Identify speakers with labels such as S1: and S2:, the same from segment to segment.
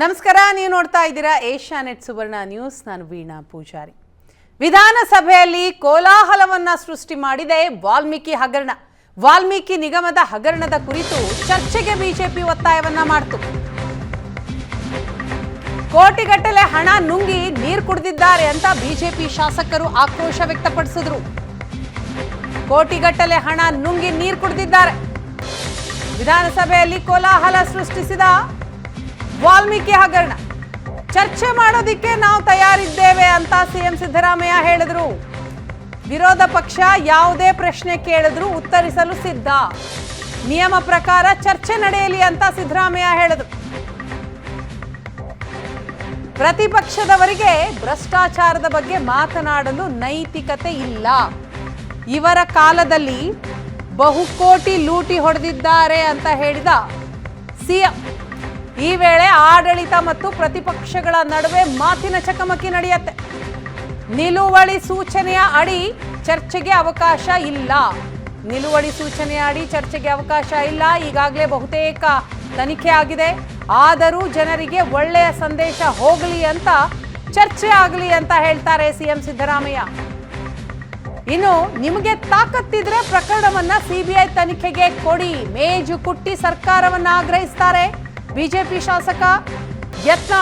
S1: ನಮಸ್ಕಾರ, ನೀವು ನೋಡ್ತಾ ಇದ್ದೀರಾ ಏಷ್ಯಾ ನೆಟ್ ಸುವರ್ಣ ನ್ಯೂಸ್. ನಾನು ವೀಣಾ ಪೂಜಾರಿ. ವಿಧಾನಸಭೆಯಲ್ಲಿ ಕೋಲಾಹಲವನ್ನ ಸೃಷ್ಟಿ ಮಾಡಿದೆ ವಾಲ್ಮೀಕಿ ಹಗರಣ. ವಾಲ್ಮೀಕಿ ನಿಗಮದ ಹಗರಣದ ಕುರಿತು ಚರ್ಚೆಗೆ ಬಿಜೆಪಿ ಒತ್ತಾಯವನ್ನ ಮಾಡಿತು. ಕೋಟಿಗಟ್ಟಲೆ ಹಣ ನುಂಗಿ ನೀರು ಕುಡಿದಿದ್ದಾರೆ ಅಂತ ಬಿಜೆಪಿ ಶಾಸಕರು ಆಕ್ರೋಶ ವ್ಯಕ್ತಪಡಿಸಿದ್ರು. ಕೋಟಿಗಟ್ಟಲೆ ಹಣ ನುಂಗಿ ನೀರು ಕುಡಿದಿದ್ದಾರೆ. ವಿಧಾನಸಭೆಯಲ್ಲಿ ಕೋಲಾಹಲ ಸೃಷ್ಟಿಸಿದ ವಾಲ್ಮೀಕಿ ಹಗರಣ. ಚರ್ಚೆ ಮಾಡೋದಿಕ್ಕೆ ನಾವು ತಯಾರಿದ್ದೇವೆ ಅಂತ ಸಿಎಂ ಸಿದ್ದರಾಮಯ್ಯ ಹೇಳಿದ್ರು. ವಿರೋಧ ಪಕ್ಷ ಯಾವುದೇ ಪ್ರಶ್ನೆ ಕೇಳಿದ್ರು ಉತ್ತರಿಸಲು ಸಿದ್ಧ. ನಿಯಮ ಪ್ರಕಾರ ಚರ್ಚೆ ನಡೆಯಲಿ ಅಂತ ಸಿದ್ದರಾಮಯ್ಯ ಹೇಳಿದ್ರು. ಪ್ರತಿಪಕ್ಷದವರಿಗೆ ಭ್ರಷ್ಟಾಚಾರದ ಬಗ್ಗೆ ಮಾತನಾಡಲು ನೈತಿಕತೆ ಇಲ್ಲ. ಇವರ ಕಾಲದಲ್ಲಿ ಬಹುಕೋಟಿ ಲೂಟಿ ಹೊಡೆದಿದ್ದಾರೆ ಅಂತ ಹೇಳಿದ ಸಿಎಂ ಈ ವೇಳೆ ಆಡಳಿತ ಮತ್ತು ಪ್ರತಿಪಕ್ಷಗಳ ನಡುವೆ ಮಾತಿನ ಚಕಮಕಿ ನಡೆಯುತ್ತೆ. ನಿಲುವಳಿ ಸೂಚನೆಯ ಅಡಿ ಚರ್ಚೆಗೆ ಅವಕಾಶ ಇಲ್ಲ. ನಿಲುವಳಿ ಸೂಚನೆಯ ಅಡಿ ಚರ್ಚೆಗೆ ಅವಕಾಶ ಇಲ್ಲ. ಈಗಾಗಲೇ ಬಹುತೇಕ ತನಿಖೆ ಆಗಿದೆ. ಆದರೂ ಜನರಿಗೆ ಒಳ್ಳೆಯ ಸಂದೇಶ ಹೋಗಲಿ ಅಂತ ಚರ್ಚೆ ಆಗಲಿ ಅಂತ ಹೇಳ್ತಾರೆ ಸಿಎಂ ಸಿದ್ದರಾಮಯ್ಯ. ಇನ್ನು ನಿಮಗೆ ತಾಕತ್ತಿದ್ರೆ ಪ್ರಕರಣವನ್ನ ಸಿಬಿಐ ತನಿಖೆಗೆ ಕೊಡಿ. ಮೇಜು ಕುಟ್ಟಿ ಸರ್ಕಾರವನ್ನ ಆಗ್ರಹಿಸ್ತಾರೆ. ಬಿಜೆಪಿ ಶಾಸಕ ಯತ್ನ.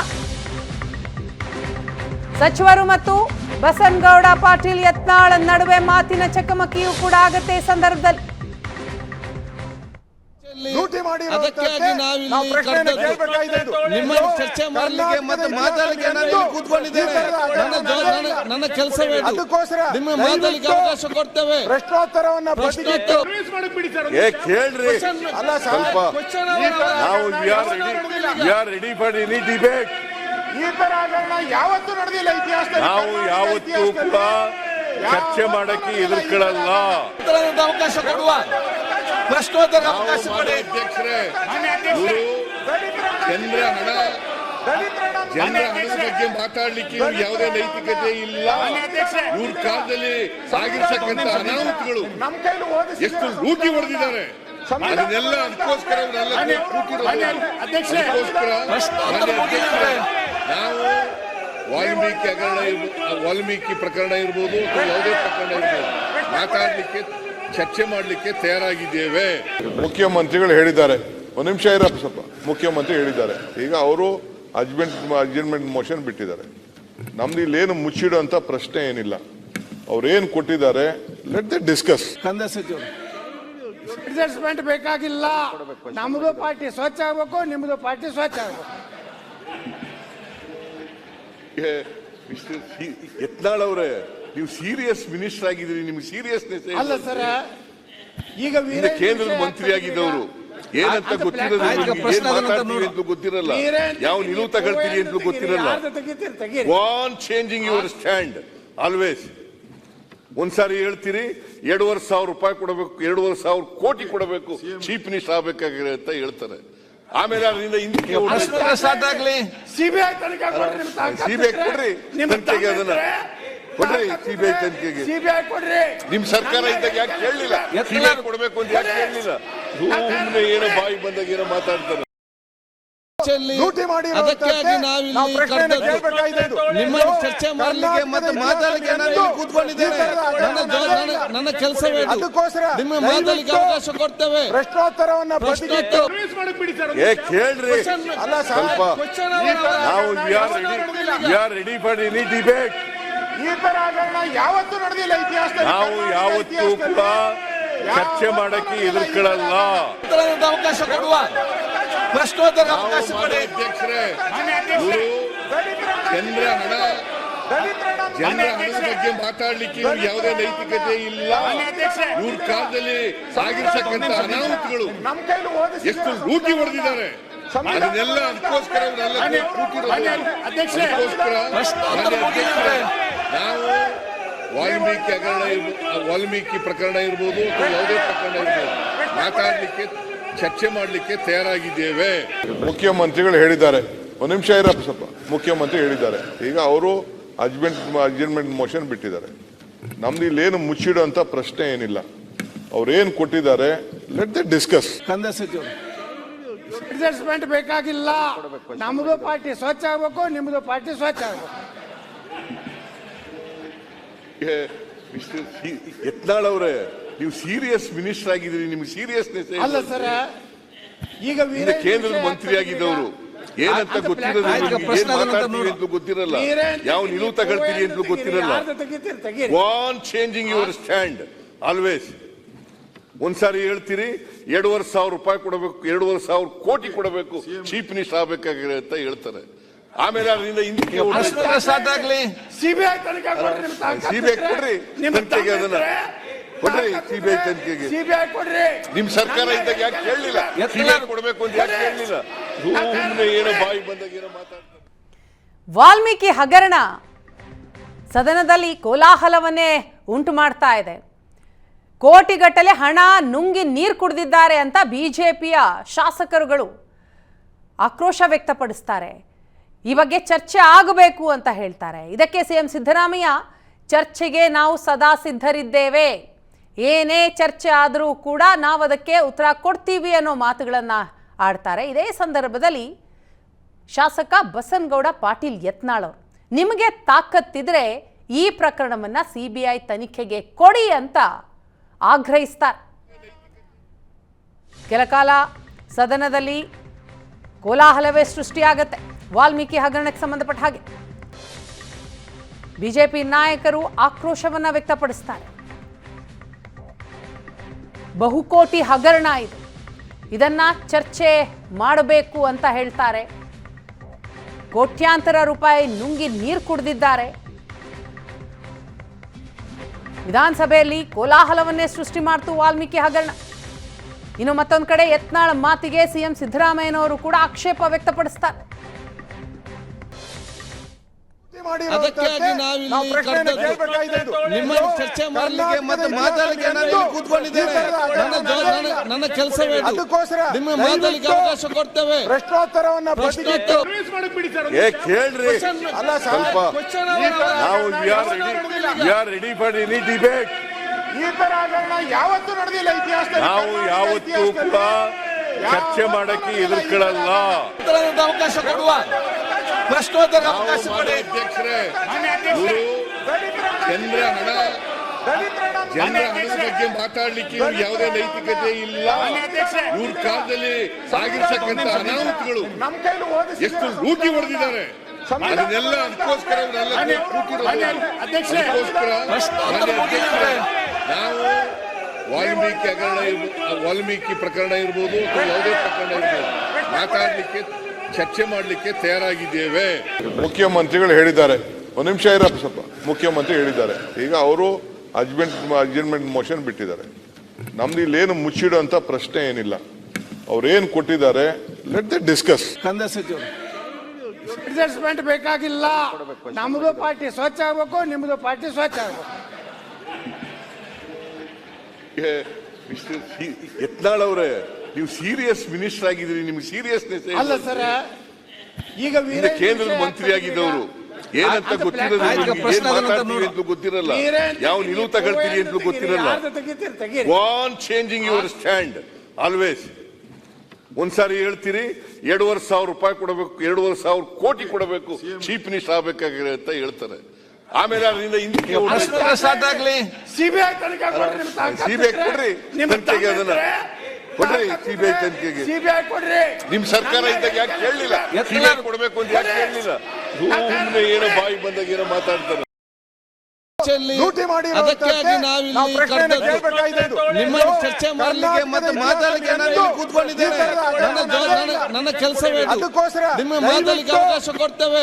S1: ಸಚಿವರು ಮತ್ತು ಬಸನ್ಗೌಡ ಪಾಟೀಲ್ ಯತ್ನಾಳ್ ನಡುವೆ ಮಾತಿನ ಚಕಮಕಿಯೂ ಕೂಡ ಆಗತ್ತೆ ಸಂದರ್ಭದಲ್ಲಿ.
S2: ಲೂಟಿ ಮಾಡಿ
S3: ಅದಕ್ಕಾಗಿ
S2: ನಾವು ಪ್ರಶ್ನೆಯನ್ನ
S3: ಕರೆದದ್ದು.
S2: ನಿಮ್ಮ
S3: ಚರ್ಚೆ ಮಾಡಲಿಕ್ಕೆ ಮತ್ತೆ ಮಾತಾಡಲಿಕ್ಕೆ ನಾನು ಕೂತ್ಕೊಂಡಿದ್ದೇನೆ. ನನ್ನ ಕೆಲಸವೇ ಇದು.
S2: ಅದಕ್ಕೋಸ್ಕರ
S3: ನಿಮ್ಮ ಮಾತಾಡಲಿಕ್ಕೆ ಅವಕಾಶ ಕೊಡ್ತೇವೆ.
S2: ಪ್ರಶ್ನೋತ್ತರವನ್ನ
S4: ಏ ಕೇಳ್ರಿ.
S2: ಅಲ್ಲ
S4: ಸ್ವಲ್ಪ ನಾವು we are ready. We are ready for any debate
S2: ಈ ತರ ಯಾವತ್ತೂ ನಡೆದಿಲ್ಲ ಇತಿಹಾಸದಲ್ಲಿ.
S4: ನಾವು ಯಾವತ್ತೂ ಕೂಡ ಚರ್ಚೆ ಮಾಡಕ್ಕೆ ಎದುರ್ಕೊಳ್ಳಲ್ಲ
S3: ಅವಕಾಶ ಕೊಡುವ. ಪ್ರಶ್ನೋತ್ತರ ಅವಕಾಶ ಕೊಡಿ.
S4: ಅಧ್ಯಕ್ಷರೇ ಹಣ ಜನರ ಹಣದ ಬಗ್ಗೆ ಮಾತಾಡ್ಲಿಕ್ಕೆ ಯಾವುದೇ ನೈತಿಕತೆ ಇಲ್ಲ. ಇವ್ರ ಕಾಲದಲ್ಲಿ ಸಾಗಿರ್ತಕ್ಕಂಥ ಅನಾಹುತಗಳು ಎಷ್ಟು ಲೂಟಿ ಹೊಡೆದಿದ್ದಾರೆ. ಅದನ್ನೆಲ್ಲ ಅದಕ್ಕೋಸ್ಕರ ನಾವು ವಾಲ್ಮೀಕಿ ಹಗರಣ ಇರ್ಬೋದು ವಾಲ್ಮೀಕಿ ಪ್ರಕರಣ ಇರ್ಬೋದು ಅಥವಾ ಯಾವುದೇ ಪ್ರಕರಣ ಇರ್ಬೋದು ಮಾತಾಡ್ಲಿಕ್ಕೆ ಚರ್ಚೆ ಮಾಡಲಿಕ್ಕೆ ತಯಾರಾಗಿದ್ದೇವೆ.
S5: ಮುಖ್ಯಮಂತ್ರಿಗಳು ಹೇಳಿದ್ದಾರೆ. ಒಂದು ನಿಮಿಷ ಇರಪ್ಪ ಸ್ವಲ್ಪ. ಮುಖ್ಯಮಂತ್ರಿ ಹೇಳಿದ್ದಾರೆ. ಈಗ ಅವರು ಅಜ್ಮೆಂಟ್ ಅಜ್ಮೆಂಟ್ ಮೋಷನ್ ಬಿಟ್ಟಿದ್ದಾರೆ. ನಮ್ದು ಇಲ್ಲೇನು ಮುಚ್ಚಿಡುವಂತ ಪ್ರಶ್ನೆ ಏನಿಲ್ಲ. ಅವ್ರು ಏನು ಕೊಟ್ಟಿದ್ದಾರೆ ಲೆಟ್ ದ ಡಿಸ್ಕಸ್
S3: ಕಂದ ಸಚಿವರು
S6: ಅಡ್ಜಸ್ಟ್ಮೆಂಟ್ ಬೇಕಾಗಿಲ್ಲ. ನಮ್ದು ಪಾರ್ಟಿ ಸ್ವಚ್ಛ ಆಗ್ಬೇಕು ನಿಮ್ದು ಪಾರ್ಟಿ ಸ್ವಚ್ಛ ಆಗ್ಬೇಕು.
S4: ಯತ್ನಾಳ್ ಅವರೇ. ನೀವು ಸೀರಿಯಸ್ ಮಿನಿಸ್ಟರ್ ಆಗಿದ್ದೀರಿ ನಿಮ್ಗೆ ಸೀರಿಯಸ್ನೆಸ್
S6: ಅಲ್ಲ ಸರ್ ಈಗ ವೀರೇಂದ್ರ
S4: ಕೇಂದ್ರದ ಮಂತ್ರಿ ಆಗಿದ್ದವರು ಏನಂತ ಗೊತ್ತಿರೋದು
S6: ಆಯ್ತು,
S4: ನಿಮ್ಗೆ?
S3: ಪ್ರಶ್ನೆ
S4: ಏನ್
S3: ಅದನ್ನ
S4: ಮಾತಾಡ್ತೀವಿ
S3: ನೋಡು.
S4: ಅಂತ ಗೊತ್ತಿರಲ್ಲ.
S6: ವೀರೇಂದ್ರ
S4: ಯಾವ
S6: ತೆಗೀರಿ,
S4: ನಿಲುವು ತಗೊಳ್ತೀರಿ ಅಂತ ಗೊತ್ತಿರಲ್ಲ.
S6: ಯಾರ್ದು ತೆಗಿತೀರಿ ತೆಗೀರಿ.
S4: Won changing your stand always ಒಂದ್ಸಾರಿ ಹೇಳ್ತೀರಿ ಎರಡೂವರೆ ಸಾವಿರ ರೂಪಾಯಿ ಕೊಡಬೇಕು ಎರಡೂವರೆ ಸಾವಿರ ಕೋಟಿ ಕೊಡಬೇಕು ಚೀಫ್ ಮಿನಿಸ್ಟರ್ ಆಗ್ಬೇಕಾಗಿದೆ ಅಂತ ಹೇಳ್ತಾರೆ. ಆಮೇಲೆ ಅದರಿಂದ ಹಿಂದಕ್ಕೆ
S3: ಸ್ಟಾರ್ಟ್ ಆಗ್ಲಿ.
S6: ಸಿಬಿಐ ತನಿಖೆ ಕೊಡ್ರಿ ನಿಮ್
S4: ಸಿಬಿಐ. ಕೊಡ್ರಿ. ತನಿಖೆಗೆ ಅದನ್ನ ಕೊಡ್ರಿ ಸಿಬಿಐ ತನಿಖೆಗೆ.
S6: ಸಿಬಿಐ ಕೊಡ್ರಿ.
S4: ನಿಮ್ ಸರ್ಕಾರ ಇದ್ದಾಗ ಯಾಕೆ ಕೇಳಲಿಲ್ಲ? ಸಿಬಿಐ ಕೊಡಬೇಕು ಅಂತ ಯಾಕೆ ಕೇಳಲಿಲ್ಲ? ಸುಮ್ಮನೆ ಏನೋ ಬಾಯಿ ಬಂದಾಗ ಏನೋ ಮಾತಾಡ್ತಾರೆ.
S3: ಅದಕ್ಕಾಗಿ ನಾವಿಲ್ಲಿ. ನಿಮ್ಮನ್ನು ಚರ್ಚೆ ಮಾಡಲಿಕ್ಕೆ ಮತ್ತೆ ಮಾತಾಡಲಿಕ್ಕೆ ನಾನು ಕೂತ್ಕೊಂಡಿದ್ದೇನೆ. ನನ್ನ ಕೆಲಸವೇ ನಿಮ್ಮ ಮಾತಾಡಲಿಕ್ಕೆ
S2: ದಯವಿಟ್ಟು
S3: ಅವಕಾಶ ಕೊಡ್ತೇವೆ.
S2: ಪ್ರಶ್ನೋತ್ತರವನ್ನ
S4: ಕೇಳ್ರಿ.
S2: ಅಲ್ಲ
S4: ಸ್ವಲ್ಪ ನಾವು
S2: ಹಗರಣ
S4: ವಿ ಆರ್ ರೆಡಿ
S2: ನಡೆದಿಲ್ಲ.
S4: We are ready for any debate
S2: ಈ ತರ ಹಗರಣ ಯಾವತ್ತೂ ನಡೆದಿಲ್ಲ ಇತಿಹಾಸದಲ್ಲಿ.
S4: ನಾವು ಯಾವತ್ತೂ ಕೂಡ ಚರ್ಚೆ ಮಾಡಕ್ಕೆ. ಎದುರ್ಕೊಳ್ಳಲ್ಲ.
S3: ಅವಕಾಶ ಕೊಡುವ ಪ್ರಶ್ನೋತ್ತರ ಅವಕಾಶ ಕೊಡಿ
S4: ಅಧ್ಯಕ್ಷರೇ ಜನರ ಹಣ ಜನರ ಹಣದ ಬಗ್ಗೆ ಮಾತಾಡ್ಲಿಕ್ಕೆ ಯಾವುದೇ ನೈತಿಕತೆ ಇಲ್ಲ. ಇವ್ರ ಕಾಲದಲ್ಲಿ ಸಾಗಿರ್ತಕ್ಕಂಥ ಅನಾಹುತಗಳು. ಎಷ್ಟು ಲೂಟಿ ಹೊಡೆದಿದ್ದಾರೆ. ಅದನ್ನೆಲ್ಲ ಅದಕ್ಕೋಸ್ಕರ ಕೂತಿರೋದು. ಅದಕ್ಕೋಸ್ಕರ ಅಧ್ಯಕ್ಷರೇ, ನಾವು ವಾಲ್ಮೀಕಿ ಹಗರಣ ಇರ್ಬೋದು ವಾಲ್ಮೀಕಿ ಪ್ರಕರಣ ಇರ್ಬೋದು ಅಥವಾ ಯಾವುದೇ ಪ್ರಕರಣ ಇರ್ಬೋದು ಮಾತಾಡಲಿಕ್ಕೆ ಚರ್ಚೆ ಮಾಡಲಿಕ್ಕೆ ತಯಾರಾಗಿದ್ದೇವೆ.
S5: ಮುಖ್ಯಮಂತ್ರಿಗಳು ಹೇಳಿದ್ದಾರೆ. ಒಂದು ನಿಮಿಷ ಇರಪ್ಪ ಸ್ವಲ್ಪ. ಮುಖ್ಯಮಂತ್ರಿ ಹೇಳಿದ್ದಾರೆ. ಈಗ ಅವರು ಅಜ್ಮೆಂಟ್ ಅಜ್ಮೆಂಟ್ ಮೋಷನ್ ಬಿಟ್ಟಿದ್ದಾರೆ. ನಮ್ದು ಏನು ಮುಚ್ಚಿಡುವಂತ ಪ್ರಶ್ನೆ ಏನಿಲ್ಲ. ಅವ್ರೇನು ಏನ್ ಕೊಟ್ಟಿದ್ದಾರೆ? ಲೆಟ್ ದ ಡಿಸ್ಕಸ್
S3: ಕಂದ ಸಚಿವರು.
S6: ಅಡ್ಜಸ್ಟ್ಮೆಂಟ್ ಬೇಕಾಗಿಲ್ಲ. ನಮ್ದು ಪಾರ್ಟಿ ಸ್ವಚ್ಛ ಆಗ್ಬೇಕು ನಿಮ್ದು ಪಾರ್ಟಿ ಸ್ವಚ್ಛ ಆಗ್ಬೇಕು.
S4: ಯತ್ನಾಳ್ ಅವರೇ ನೀವು ಸೀರಿಯಸ್ ಮಿನಿಸ್ಟರ್ ಆಗಿದ್ದೀರಿ ನಿಮ್ಗೆ ಸೀರಿಯಸ್ನೆಸ್
S6: ಅಲ್ಲ ಸರ್ ಈಗ
S4: ಕೇಂದ್ರದ ಮಂತ್ರಿ ಆಗಿದ್ದವರು. ಏನಂತ ಗೊತ್ತಿರೋದು ಗೊತ್ತಿರಲ್ಲ. ಯಾವ ನಿಲುವು ತಗೊಳ್ತೀರಿ ಅಂತ ಗೊತ್ತಿರಲ್ಲ. Won changing your stand always ಒಂದ್ಸಾರಿ ಹೇಳ್ತೀರಿ ಎರಡೂವರೆ ಸಾವಿರ ರೂಪಾಯಿ ಕೊಡಬೇಕು ಎರಡೂವರೆ ಸಾವಿರ ಕೋಟಿ ಕೊಡಬೇಕು ಚೀಫ್ ಮಿನಿಸ್ಟರ್ ಆಗ್ಬೇಕಾಗಿದೆ ಅಂತ ಹೇಳ್ತಾರೆ. ಆಮೇಲೆ ಅದರಿಂದ ಹಿಂದಕ್ಕೆ
S3: ಪ್ರಶ್ನೋತ್ತರ ಸ್ಟಾರ್ಟ್ ಆಗ್ಲಿ
S6: ಸಿಬಿಐ ತನಿಖೆ ಕೊಡ್ರಿ ನಿಮ್ ತಾಕತ್ತು
S4: ಸಿಬಿಐ
S6: ಇದ್ರೆ.
S4: ಕೊಡ್ರಿ
S6: ನಿಮ್
S4: ತನಿಖೆಗೆ ಅದನ್ನ ಕೊಡ್ರಿ ಸಿಬಿಐ ತನಿಖೆಗೆ.
S6: ಸಿಬಿಐ ಕೊಡ್ರಿ.
S4: ನಿಮ್ ಸರ್ಕಾರ ಇದ್ದಾಗ ಯಾಕೆ ಕೇಳಲಿಲ್ಲ? ಸಿಬಿಐ ಕೊಡಬೇಕು ಅಂತ ಯಾಕೆ ಕೇಳಲಿಲ್ಲ? ಸುಮ್ಮನೆ ಏನೋ ಬಾಯಿ ಬಂದಾಗ ಏನೋ ಮಾತಾಡ್ತಾರೆ.
S1: ವಾಲ್ಮೀಕಿ ಹಗರಣ ಸದನದಲ್ಲಿ ಕೋಲಾಹಲವನ್ನೇ ಉಂಟು ಮಾಡ್ತಾ ಇದೆ. ಕೋಟಿಗಟ್ಟಲೆ ಹಣ ನುಂಗಿ ನೀರು ಕುಡಿದಿದ್ದಾರೆ ಅಂತ ಬಿಜೆಪಿಯ ಶಾಸಕರುಗಳು ಆಕ್ರೋಶ ವ್ಯಕ್ತಪಡಿಸ್ತಾರೆ. ಈ ಬಗ್ಗೆ ಚರ್ಚೆ ಆಗಬೇಕು ಅಂತ ಹೇಳ್ತಾರೆ. ಇದಕ್ಕೆ ಸಿಎಂ ಸಿದ್ದರಾಮಯ್ಯ ಚರ್ಚೆಗೆ ನಾವು ಸದಾ ಸಿದ್ಧರಿದ್ದೇವೆ. ಏನೇ ಚರ್ಚೆ ಆದರೂ ಕೂಡ ನಾವು ಅದಕ್ಕೆ ಉತ್ತರ ಕೊಡ್ತೀವಿ ಅನ್ನೋ ಮಾತುಗಳನ್ನು ಆಡ್ತಾರೆ. ಇದೇ ಸಂದರ್ಭದಲ್ಲಿ ಶಾಸಕ ಬಸನಗೌಡ ಪಾಟೀಲ್ ಯತ್ನಾಳ್ ಅವರು, ನಿಮಗೆ ತಾಕತ್ತಿದ್ರೆ ಈ ಪ್ರಕರಣವನ್ನ ಸಿ ಬಿ ಐ ತನಿಖೆಗೆ ಕೊಡಿ ಅಂತ ಆಗ್ರಹಿಸ್ತಾರೆ. ಕೆಲಕಾಲ ಸದನದಲ್ಲಿ ಕೋಲಾಹಲವೇ ಸೃಷ್ಟಿಯಾಗತ್ತೆ. ವಾಲ್ಮೀಕಿ ಹಗರಣಕ್ಕೆ ಸಂಬಂಧಪಟ್ಟ ಹಾಗೆ. ಬಿಜೆಪಿ ನಾಯಕರು ಆಕ್ರೋಶವನ್ನ ವ್ಯಕ್ತಪಡಿಸ್ತಾರೆ. ಬಹುಕೋಟಿ ಹಗರಣ ಇದು. ಇದನ್ನ ಚರ್ಚೆ ಮಾಡಬೇಕು ಅಂತ ಹೇಳ್ತಾರೆ. ಕೋಟ್ಯಾಂತರ ರೂಪಾಯಿ ನುಂಗಿ ನೀರು ಕುಡಿದಿದ್ದಾರೆ. ವಿಧಾನಸಭೆಯಲ್ಲಿ ಕೋಲಾಹಲವನ್ನೇ ಸೃಷ್ಟಿ ಮಾಡ್ತು ವಾಲ್ಮೀಕಿ ಹಗರಣ. ಇನ್ನು ಮತ್ತೊಂದು ಕಡೆ ಯತ್ನಾಳ ಮಾತಿಗೆ ಸಿಎಂ ಸಿದ್ದರಾಮಯ್ಯನವರು ಕೂಡ ಆಕ್ಷೇಪ ವ್ಯಕ್ತಪಡಿಸ್ತಾರೆ.
S3: ಅದಕ್ಕಾಗಿ. ನಿಮ್ಮನ್ನು ಚರ್ಚೆ ಮಾಡಲಿಕ್ಕೆ ಮತ್ತೆ ಮಾತಾಡಲಿಕ್ಕೆ ನಾನು ಕೂತ್ಕೊಂಡಿದ್ದೇನೆ. ನನ್ನ ಜೋ- ನನ್ನ- ನನ್ನ ಕೆಲಸವೇ ಇದು.
S6: ಅದಕ್ಕೋಸ್ಕರ
S3: ನಿಮ್ಮ ಮಾತಾಡಲಿಕ್ಕೆ ಅವಕಾಶ ಕೊಡ್ತೇವೆ.
S6: ಪ್ರಶ್ನೋತ್ತರವನ್ನ
S4: ಏ ಕೇಳ್ರಿ. ಸ್ವಲ್ಪ ನಾವು we are ready we are ready for any debate
S2: ಈ ತರ ಹಗರಣ ಯಾವತ್ತೂ ನಡೆದಿಲ್ಲ ಇತಿಹಾಸದಲ್ಲಿ
S4: ನಾವು ಯಾವತ್ತೂ ಕೂಡ ಚರ್ಚೆ ಮಾಡಕ್ಕೆ ಎದುರ್ಕೊಳ್ಳಲ್ಲ
S3: ಅವಕಾಶ ಕೊಡುವ ಪ್ರಶ್ನೋತ್ತರ ಅವಕಾಶ ಕೊಡಿ
S4: ಅಧ್ಯಕ್ಷರೇ ಜನರ ಹಣ ಜನರ ಹಣದ ಬಗ್ಗೆ ಮಾತಾಡ್ಲಿಕ್ಕೆ ಯಾವುದೇ ನೈತಿಕತೆ ಇಲ್ಲ. ಇವ್ರ ಕಾಲದಲ್ಲಿ ಸಾಗಿರ್ತಕ್ಕಂಥ ಅನಾಹುತಗಳು ಎಷ್ಟು ಲೂಟಿ ಹೊಡೆದಿದ್ದಾರೆ. ಅದನ್ನೆಲ್ಲ ಅದಕ್ಕೋಸ್ಕರ ಅದಕ್ಕೋಸ್ಕರ ನಾವು ವಾಲ್ಮೀಕಿ ಹಗರಣ ಇರ್ಬೋದು ವಾಲ್ಮೀಕಿ ಪ್ರಕರಣ ಇರ್ಬೋದು ಅಥವಾ ಯಾವುದೇ ಪ್ರಕರಣ ಇರ್ಬೋದು ಮಾತಾಡಲಿಕ್ಕೆ ಚರ್ಚೆ ಮಾಡಲಿಕ್ಕೆ ತಯಾರಾಗಿದ್ದೇವೆ.
S5: ಮುಖ್ಯಮಂತ್ರಿಗಳು ಹೇಳಿದ್ದಾರೆ. ಒಂದು ನಿಮಿಷ ಇರಪ್ಪ ಸ್ವಲ್ಪ. ಮುಖ್ಯಮಂತ್ರಿ ಹೇಳಿದ್ದಾರೆ. ಈಗ ಅವರು ಅಜ್ಮೆಂಟ್ ಅಜ್ಮೆಂಟ್ ಮೋಷನ್ ಬಿಟ್ಟಿದ್ದಾರೆ. ನಮ್ದು ಇಲ್ಲೇನು ಮುಚ್ಚಿಡುವಂಥ ಪ್ರಶ್ನೆ ಏನಿಲ್ಲ. ಅವ್ರೇನು ಕೊಟ್ಟಿದ್ದಾರೆ? ಲೆಟ್ ದ ಡಿಸ್ಕಸ್
S3: ಕಂದ ಸಚಿವರು
S6: ಅಡ್ಜಸ್ಟ್ಮೆಂಟ್ ಬೇಕಾಗಿಲ್ಲ. ನಮ್ಮದು ಪಾರ್ಟಿ ಸ್ವಚ್ಛ ಆಗ್ಬೇಕು ನಿಮ್ಮದು ಪಾರ್ಟಿ ಸ್ವಚ್ಛ ಆಗ್ಬೇಕು.
S4: ಯತ್ನಾಳ್ ಅವರೇ ನೀವು ಸೀರಿಯಸ್ ಮಿನಿಸ್ಟರ್ ಆಗಿದ್ದೀರಿ ನಿಮ್ಗೆ ಸೀರಿಯಸ್ನೆಸ್
S6: ಅಲ್ಲ ಸರ್ ಈಗ ಕೇಂದ್ರ
S4: ಕೇಂದ್ರದ ಮಂತ್ರಿ ಆಗಿದ್ದವರು. ಏನಂತ ಗೊತ್ತಿರೋದು ಗೊತ್ತಿರಲ್ಲ. ಯಾವ ನಿಲುವು ತಗೊಳ್ತೀರಿ ಅಂತ ಗೊತ್ತಿರಲ್ಲ. Won changing your stand always ಒಂದ್ಸಾರಿ ಹೇಳ್ತೀರಿ ಎರಡೂವರೆ ಸಾವಿರ ರೂಪಾಯಿ ಕೊಡಬೇಕು ಎರಡೂವರೆ ಸಾವಿರ ಕೋಟಿ ಕೊಡಬೇಕು ಚೀಫ್ ಮಿನಿಸ್ಟರ್ ಆಗ್ಬೇಕಾಗಿದೆ ಅಂತ ಹೇಳ್ತಾರೆ. ಆಮೇಲೆ ಅದರಿಂದ ಹಿಂದಕ್ಕೆ
S3: ಸ್ಟಾರ್ಟ್ ಆಗ್ಲಿ.
S6: ಸಿಬಿಐ ತನಿಖೆ
S4: ಸಿಬಿಐ. ಕೊಡ್ರಿ ತನಿಖೆಗೆ ಅದನ್ನ ಕೊಡ್ರಿ ಸಿಬಿಐ ತನಿಖೆಗೆ.
S6: ಸಿಬಿಐ ಕೊಡ್ರಿ.
S4: ನಿಮ್ ಸರ್ಕಾರ ಇದ್ದಾಗ ಯಾಕೆ ಕೇಳಲಿಲ್ಲ. ಸಿಬಿಐ ಕೊಡಬೇಕು ಅಂತ ಯಾಕೆ ಕೇಳಲಿಲ್ಲ? ಸುಮ್ಮನೆ ಏನೋ ಬಾಯಿ ಬಂದಾಗ ಏನೋ ಮಾತಾಡ್ತಾರೆ.
S3: ಅದಕ್ಕಾಗಿ ನಾವಿಲ್ಲಿ. ನಿಮ್ಮನ್ನು ಚರ್ಚೆ ಮಾಡಲಿಕ್ಕೆ ಮತ್ತೆ ಮಾತಾಡಲಿಕ್ಕೆ ನಾನು ಕೂತ್ಕೊಂಡಿದ್ದೇನೆ ನನ್ನ ಕೆಲಸವೇ. ನಿಮ್ಮ ಮಾತಾಡಲಿಕ್ಕೆ ಅವಕಾಶ ಕೊಡ್ತೇವೆ.